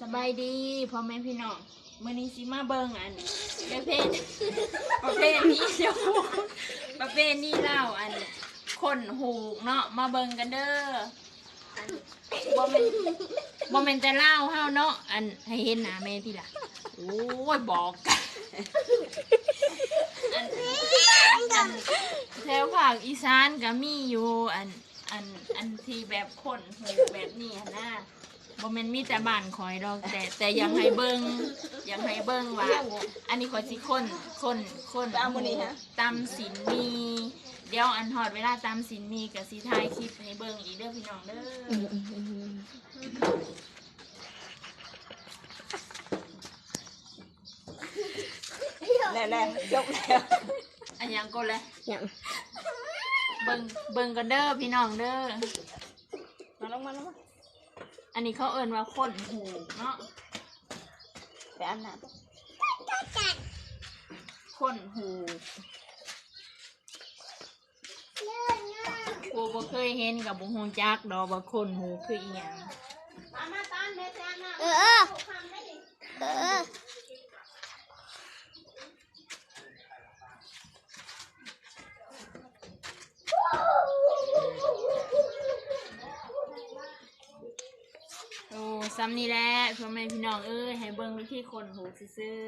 สบายดีพ่อแม่พี่น้องมื้อนี้สิมาเบิ่งอันประเภทประเภทนี้เดี๋ยวประเภทนี้เล่าอันคนหูกเนาะมาเบิ่งกันเด้ออันบ่แม่นบ่แม่นแต่เล่าเฮาเนาะอันให้เห็นหน้าแม่ติล่ะโอ้ยบอกกันอันอันแถวภาคอีสานก็มีอยู่อันอันอันที่แบบคนหูแบบนี้หั้นนะ บ่แม่นมีแต่บ้านคอยดอกแต่แต่อยังให้เบิ่งอยังให้เบิ่งว่าอันนี้ขอยสิคนคนคนไปเอามื้อนี้ฮะตำสินมี เดี๋ยวอันฮอดเวลาตำสินมีก็สิถ่ายคลิปให้เบิ่งอีกเด้อพี่น้องเด้อแล้วแล้วจบแล้วอันยังก็เลยอย่างเบิ่งเบิ่งกันเด้อพี่น้องเด้อมาลงมาลงมา อันนี้เขาเอิ้นว่าคนหูเนาะไปอันน้คนหูกูบ่เคยเห็นกับบุหงจักดอกว่าคนหูคืออีหยังเอออ โอ้ ซ้ำนี่แหละพ่อแม่พี่น้องเอ้ยให้เบิ่งวิธีคนหูซื่อ